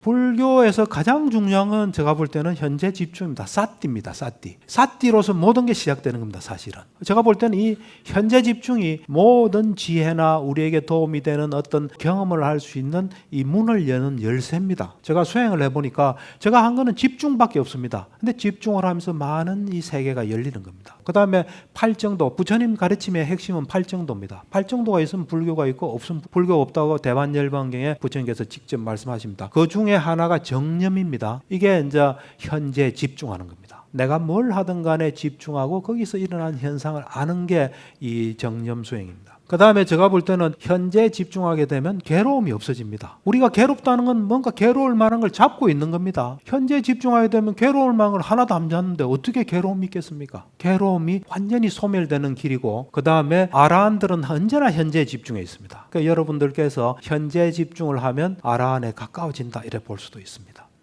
불교에서 가장 중요한 건 제가 볼 때는 현재 집중입니다. 사띠입니다. 사띠. 사띠로서 모든 게 시작되는 겁니다. 사실은. 제가 볼 때는 이 현재 집중이 모든 지혜나 우리에게 도움이 되는 어떤 경험을 할 수 있는 이 문을 여는 열쇠입니다. 제가 수행을 해보니까 제가 한 거는 집중밖에 없습니다. 근데 집중을 하면서 많은 이 세계가 열리는 겁니다. 그 다음에 팔정도, 부처님 가르침의 핵심은 팔정도입니다. 팔정도가 있으면 불교가 있고 없으면 불교 없다고 대반 열반경에 부처님께서 직접 말씀하십니다. 그 중에 하나가 정념입니다. 이게 이제 현재 집중하는 겁니다. 내가 뭘 하든 간에 집중하고 거기서 일어난 현상을 아는 게 이 정념 수행입니다. 그 다음에 제가 볼 때는 현재 집중하게 되면 괴로움이 없어집니다. 우리가 괴롭다는 건 뭔가 괴로울 만한 걸 잡고 있는 겁니다. 현재 집중하게 되면 괴로울 만한 걸 하나도 안 잡는데 어떻게 괴로움이 있겠습니까? 괴로움이 완전히 소멸되는 길이고 그 다음에 아라한들은 언제나 현재 집중해 있습니다. 그러니까 여러분들께서 현재 집중을 하면 아라한에 가까워진다 이래 볼 수도 있습니다.